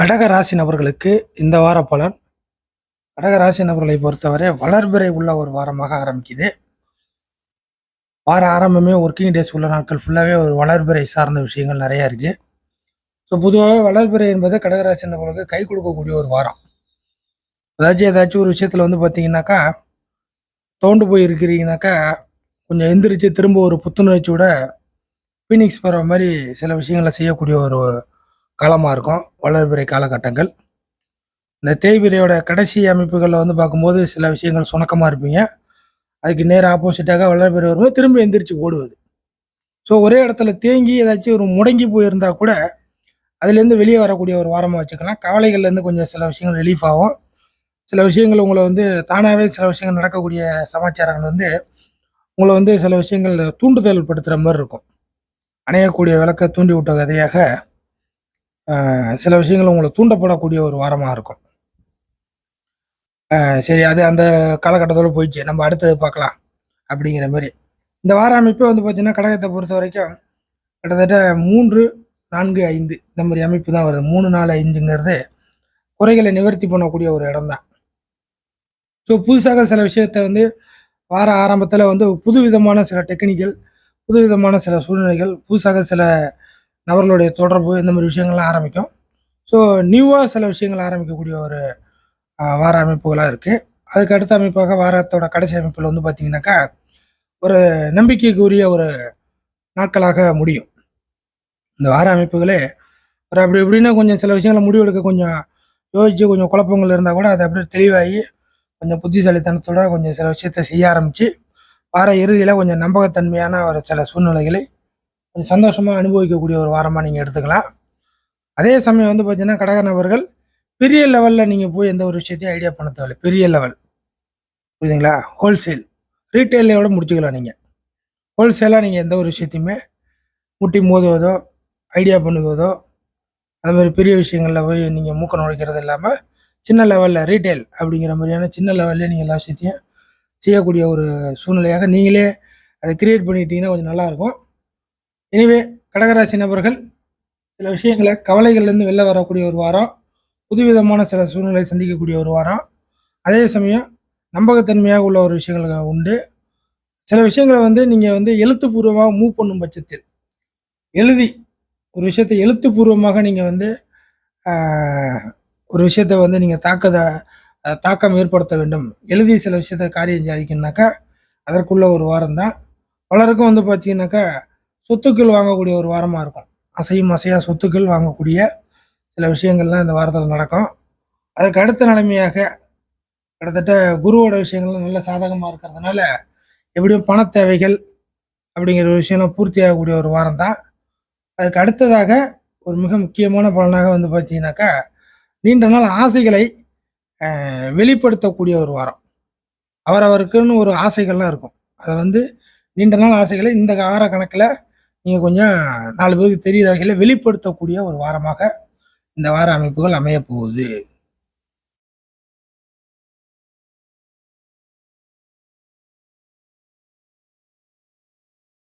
கடக ராசி நபர்களுக்கு இந்த வார பலன். கடக ராசி நபர்களை பொறுத்தவரை வளர்பிறை உள்ள ஒரு வாரமாக ஆரம்பிக்குது. வார ஆரம்பமே ஒர்க்கிங் டேஸ் உள்ள நாட்கள் ஃபுல்லாகவே ஒரு வளர்பிறை சார்ந்த விஷயங்கள் நிறையா இருக்குது ஸோ பொதுவாகவே வளர்பிறை என்பது கடகராசி நபர்களுக்கு கை கொடுக்கக்கூடிய ஒரு வாரம். ஏதாச்சும் ஏதாச்சும் ஒரு விஷயத்தில் வந்து பார்த்தீங்கன்னாக்கா தோண்டு போய் இருக்கிறீங்கனாக்கா கொஞ்சம் எந்திரிச்சு திரும்ப ஒரு புத்துணர்ச்சியோட ஃபீனிக்ஸ் போகிற மாதிரி சில விஷயங்களை செய்யக்கூடிய ஒரு காலமாக இருக்கும் வளர்பிறை காலகட்டங்கள். இந்த தேய்பிரையோட கடைசி அமைப்புகளில் வந்து பார்க்கும்போது சில விஷயங்கள் சுணக்கமாக இருப்பீங்க. அதுக்கு நேர் ஆப்போசிட்டாக வளர்பிறை வரும்போது திரும்ப எந்திரிச்சு ஓடுவது. ஸோ ஒரே இடத்துல தேங்கி ஏதாச்சும் ஒரு முடங்கி போயிருந்தால் கூட அதுலேருந்து வெளியே வரக்கூடிய ஒரு வாரமாக வச்சுக்கலாம். கவலைகள்லேருந்து கொஞ்சம் சில விஷயங்கள் ரிலீஃப் ஆகும். சில விஷயங்கள் உங்களை வந்து தானாகவே சில விஷயங்கள் நடக்கக்கூடிய சமாச்சாரங்கள் வந்து உங்களை வந்து சில விஷயங்கள் தூண்டுதல் படுத்துகிற மாதிரி இருக்கும். அணையக்கூடிய விளக்க தூண்டி விட்ட கதையாக சில விஷயங்கள் உங்களை தூண்டப்படக்கூடிய ஒரு வாரமாக இருக்கும். சரி அது அந்த காலகட்டத்தோடு போயிடுச்சு. நம்ம அடுத்தது பார்க்கலாம் அப்படிங்கிற மாதிரி. இந்த வார அமைப்பே வந்து பார்த்தீங்கன்னா கடகத்தை பொறுத்த வரைக்கும் கிட்டத்தட்ட மூன்று நான்கு ஐந்து இந்த மாதிரி அமைப்பு தான் வருது. மூணு நாலு ஐந்துங்கிறது குறைகளை நிவர்த்தி பண்ணக்கூடிய ஒரு இடம் தான் ஸோ புதுசாக சில விஷயத்தை வந்து வார ஆரம்பத்தில் வந்து புது விதமான சில டெக்னிக்கல் புது விதமான சில சூழ்நிலைகள் புதுசாக சில நபர்களுடைய தொடர்பு இந்த மாதிரி விஷயங்கள்லாம் ஆரம்பிக்கும். ஸோ நியூவாக சில விஷயங்கள் ஆரம்பிக்கக்கூடிய ஒரு வார அமைப்புகளாக இருக்குது அதுக்கு அடுத்த அமைப்பாக வாரத்தோட கடைசி அமைப்பில் வந்து பார்த்தீங்கன்னாக்கா ஒரு நம்பிக்கைக்குரிய ஒரு நாட்களாக முடியும். இந்த வார அமைப்புகளே ஒரு அப்படி இப்படின்னா கொஞ்சம் சில விஷயங்களை முடிவெடுக்க கொஞ்சம் யோசித்து கொஞ்சம் குழப்பங்கள் இருந்தால் கூட அதை அப்படியே தெளிவாகி கொஞ்சம் புத்திசாலித்தனத்தோட கொஞ்சம் சில விஷயத்த செய்ய ஆரம்பித்து வார இறுதியில் கொஞ்சம் நம்பகத்தன்மையான ஒரு சில சூழ்நிலைகளை கொஞ்சம் சந்தோஷமாக அனுபவிக்கக்கூடிய ஒரு வாரமாக நீங்கள் எடுத்துக்கலாம். அதே சமயம் வந்து பார்த்தீங்கன்னா கடக நபர்கள் பெரிய லெவலில் நீங்கள் போய் எந்த ஒரு விஷயத்தையும் ஐடியா பண்ண தேவையில்ல. பெரிய லெவல் புரியுதுங்களா? ஹோல்சேல் ரீட்டைலோட முடிச்சுக்கலாம் நீங்கள் ஹோல்சேலாக நீங்கள் எந்த ஒரு விஷயத்தையுமே முட்டி மோதுவதோ ஐடியா பண்ணுவதோ அது மாதிரி பெரிய விஷயங்களில் போய் நீங்கள் மூக்க நுழைக்கிறது இல்லாமல் சின்ன லெவலில் ரீட்டைல் அப்படிங்கிற மாதிரியான சின்ன லெவல்லே நீங்கள் எல்லா விஷயத்தையும் செய்யக்கூடிய ஒரு சூழ்நிலையாக நீங்களே அதை கிரியேட் பண்ணிக்கிட்டீங்கன்னா கொஞ்சம் நல்லாயிருக்கும் எனவே கடகராசி நபர்கள் சில விஷயங்களை கவலைகள்லேருந்து வெளில வரக்கூடிய ஒரு வாரம் புதுவிதமான சில சூழ்நிலை சந்திக்கக்கூடிய ஒரு வாரம். அதே சமயம் நம்பகத்தன்மையாக உள்ள ஒரு விஷயங்கள் உண்டு. சில விஷயங்களை வந்து நீங்கள் வந்து எழுத்துப்பூர்வமாக மூவ் பண்ணும் பட்சத்தில் எழுதி ஒரு விஷயத்தை எழுத்துப்பூர்வமாக நீங்கள் வந்து ஒரு விஷயத்தை வந்து நீங்கள் தாக்கத தாக்கம் ஏற்படுத்த வேண்டும். எழுதி சில விஷயத்தை காரியம் சாதிக்கணுனாக்கா அதற்குள்ள ஒரு வாரம் தான். பலருக்கும் வந்து பார்த்தீங்கன்னாக்கா சொத்துக்கள் வாங்கக்கூடிய ஒரு வாரமாக இருக்கும். அசையும் அசையா சொத்துக்கள் வாங்கக்கூடிய சில விஷயங்கள்லாம் இந்த வாரத்தில் நடக்கும். அதற்கு அடுத்த நிலைமையாக கிட்டத்தட்ட குருவோட விஷயங்கள்லாம் நல்ல சாதகமாக இருக்கிறதுனால எப்படியும் பண தேவைகள் அப்படிங்கிற ஒரு விஷயம்லாம் பூர்த்தி ஆகக்கூடிய ஒரு வாரம் தான். அதுக்கு அடுத்ததாக ஒரு மிக முக்கியமான பலனாக வந்து பார்த்தீங்கன்னாக்கா நீண்ட நாள் ஆசைகளை வெளிப்படுத்தக்கூடிய ஒரு வாரம். அவரவருக்குன்னு ஒரு ஆசைகள்லாம் இருக்கும். அதை வந்து நீண்ட நாள் ஆசைகளை இந்த வார கணக்கில் நீங்கள் கொஞ்சம் நாலு பேருக்கு தெரிகிற வகையில் வெளிப்படுத்தக்கூடிய ஒரு வாரமாக இந்த வார அமைப்புகள் அமையப்போகுது.